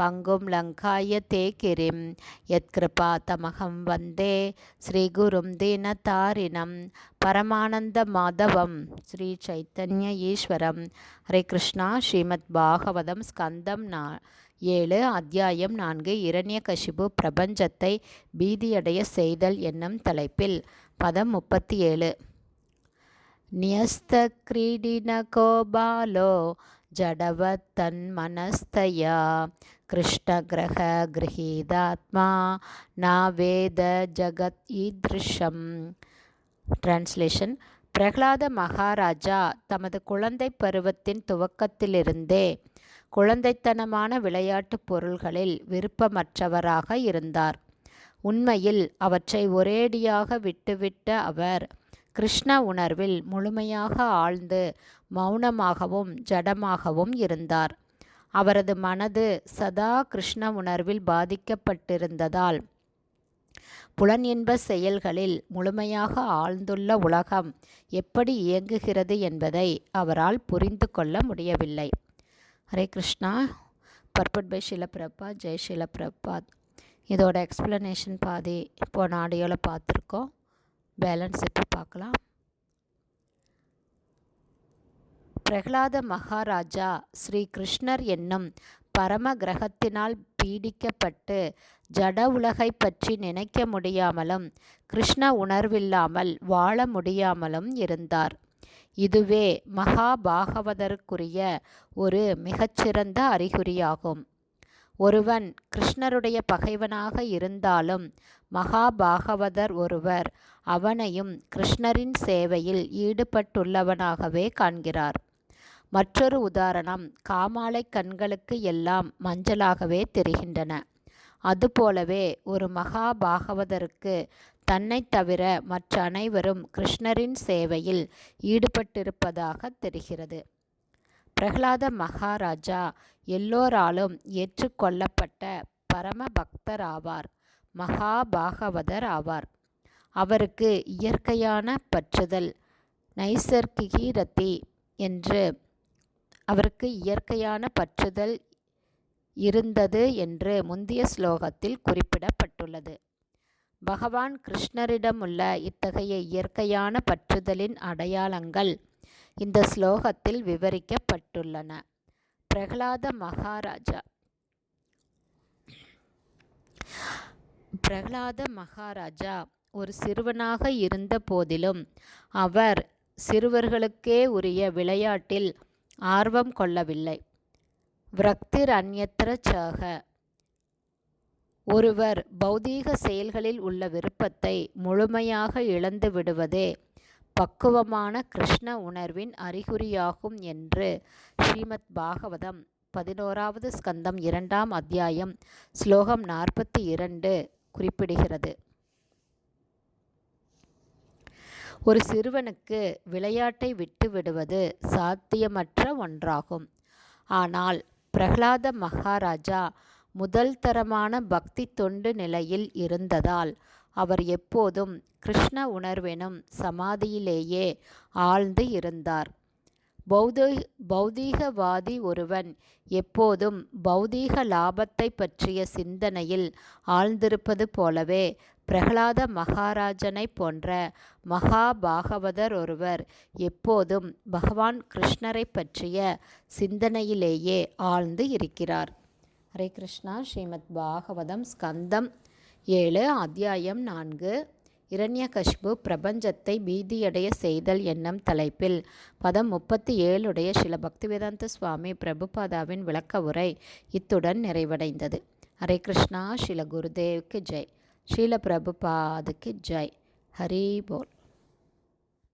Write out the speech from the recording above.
பங்கும் லங்காய தே கிரிம் யத்கிருபா தமகம் வந்தே. ஸ்ரீகுரும் தீனதாரிணம் பரமானந்த மாதவம். ஸ்ரீ சைத்தன்ய ஈஸ்வரம். ஹரே கிருஷ்ணா. ஸ்ரீமத் பாகவதம் ஸ்கந்தம் நா ஏழு அத்தியாயம் நான்கு. இரண்ய கஷிபு பிரபஞ்சத்தை பீதியடைய செய்தல் என்னும் தலைப்பில். பதம் முப்பத்தி ஏழு. நியஸ்த கிரீடின கோபாலோ जडवत्तन्मनस्तया कृष्णग्रहगृहीतात्मा न वेद जगत् ஈதிருஷம் டிரான்ஸ்லேஷன் பிரகலாத மகாராஜா தமது குழந்தை பருவத்தின் துவக்கத்திலிருந்தே குழந்தைத்தனமான விளையாட்டுப் பொருள்களில் விருப்பமற்றவராக இருந்தார் உண்மையில் அவற்றை ஒரேடியாக விட்டுவிட்ட அவர் கிருஷ்ண உணர்வில் முழுமையாக ஆழ்ந்து மௌனமாகவும் ஜடமாகவும் இருந்தார். அவரது மனது சதா கிருஷ்ண உணர்வில் பாதிக்கப்பட்டிருந்ததால் புலன் இன்ப செயல்களில் முழுமையாக ஆழ்ந்துள்ள உலகம் எப்படி இயங்குகிறது என்பதை அவரால் புரிந்து கொள்ள முடியவில்லை. ஹரே கிருஷ்ணா பர்பட் பை ஷிலப்பிரபா ஜெய் ஷிலப்பிரபாத் இதோட எக்ஸ்பிளனேஷன் பாதி போன ஆடியோவில் பார்த்துருக்கோம். பேலன்ஸ் இப்போ பார்க்கலாம்? பிரகலாத மகாராஜா ஸ்ரீ கிருஷ்ணர் என்னும் பரம கிரகத்தினால் பீடிக்கப்பட்டு ஜட உலகை பற்றி நினைக்க முடியாமலும் கிருஷ்ண உணர்வில்லாமல் வாழ முடியாமலும் இருந்தார். இதுவே மகாபாகவதற்குரிய ஒரு மிகச்சிறந்த அறிகுறியாகும். ஒருவன் கிருஷ்ணருடைய பகைவனாக இருந்தாலும் மகாபாகவதர் ஒருவர் அவனையும் கிருஷ்ணரின் சேவையில் ஈடுபட்டுள்ளவனாகவே காண்கிறார். மற்றொரு உதாரணம் காமாலை கண்களுக்கு எல்லாம் மஞ்சளாகவே தெரிகின்றன. அதுபோலவே ஒரு மகாபாகவதருக்கு தன்னை தவிர மற்ற அனைவரும் கிருஷ்ணரின் சேவையில் ஈடுபட்டிருப்பதாக தெரிகிறது. பிரகலாத மகாராஜா எல்லோராலும் ஏற்றுக்கொள்ளப்பட்ட பரம பக்தர் ஆவார் மகாபாகவதர் ஆவார் அவருக்கு இயற்கையான பற்றுதல் நைசர்கிகி என்று அவருக்கு இயற்கையான பற்றுதல் இருந்தது என்று முந்தைய ஸ்லோகத்தில் குறிப்பிடப்பட்டுள்ளது. பகவான் கிருஷ்ணரிடமுள்ள இத்தகைய இயற்கையான பற்றுதலின் அடையாளங்கள் இந்த ஸ்லோகத்தில் விவரிக்கப்பட்டுள்ளன. பிரகலாத மகாராஜா. பிரகலாத மகாராஜா ஒரு சிறுவனாக இருந்த போதிலும் அவர் சிறுவர்களுக்கே உரிய விளையாட்டில் ஆர்வம் கொள்ளவில்லை. விரக்திர் அந்யத்திர சாக ஒருவர் பௌதீக செயல்களில் உள்ள விருப்பத்தை முழுமையாக இழந்து விடுவதே பக்குவமான கிருஷ்ண உணர்வின் அறிகுறியாகும் என்று ஸ்ரீமத் பாகவதம் பதினோராவது ஸ்கந்தம் இரண்டாம் அத்தியாயம் ஸ்லோகம் நாற்பத்தி இரண்டு குறிப்பிடுகிறது. ஒரு சிறுவனுக்கு விளையாட்டை விட்டு விடுவது சாத்தியமற்ற ஒன்றாகும். ஆனால் பிரகலாத மகாராஜா முதல் தரமான பக்தி தொண்டு நிலையில் இருந்ததால் அவர் எப்போதும் கிருஷ்ண உணர்வெனும் சமாதியிலேயே ஆழ்ந்து இருந்தார். பௌதி பௌதீகவாதி ஒருவன் எப்போதும் பௌதீக லாபத்தை பற்றிய சிந்தனையில் ஆழ்ந்திருப்பது போலவே பிரகலாத மகாராஜனை போன்ற மகாபாகவதர் ஒருவர் எப்போதும் பகவான் கிருஷ்ணரை பற்றிய சிந்தனையிலேயே ஆழ்ந்து இருக்கிறார். ஹரே கிருஷ்ணா. ஸ்ரீமத் பாகவதம் ஸ்கந்தம் ஏழு அத்தியாயம் நான்கு. இரண்யகஷ்பு பிரபஞ்சத்தை பீதியடைய செய்தல் என்னும் தலைப்பில். பதம் முப்பத்தி ஏழுடைய சில பக்திவேதாந்த சுவாமி பிரபுபாதாவின் விளக்க உரை இத்துடன் நிறைவடைந்தது. ஹரே கிருஷ்ணா ஸ்ரீல குருதேவுக்கு ஜெய். ஸ்ரீல பிரபுபாதுக்கு ஜெய். ஹரி போல்.